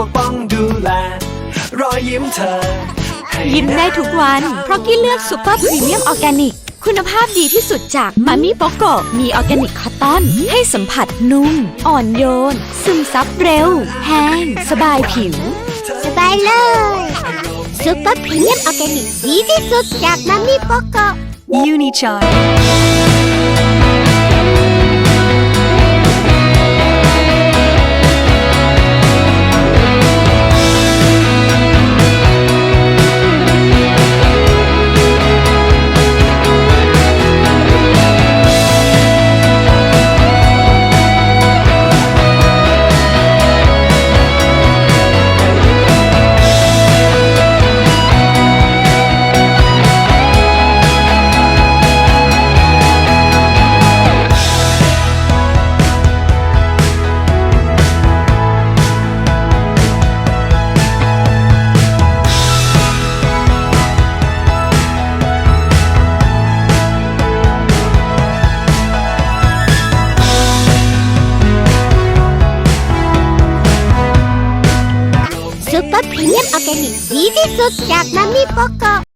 ปกป้องดูแล รอยยิ้มเธอให้ยิ้มได้ทุกวัน เพราะกี้เลือกซูเปอร์พรีเมียมออร์แกนิก คุณภาพดีที่สุดจากมามิโปโกมีออร์แกนิกคอตตอน ให้สัมผัสนุ่ม อ่อนโยน ซึมซับเร็ว แห้ง สบายผิว สบายเลยซุปเปอร์พรีเมียมออร์แกนิกดีที่สุดจากมัมมี่โปโก Unichar ซุปเปอร์พรีเมีย มออร์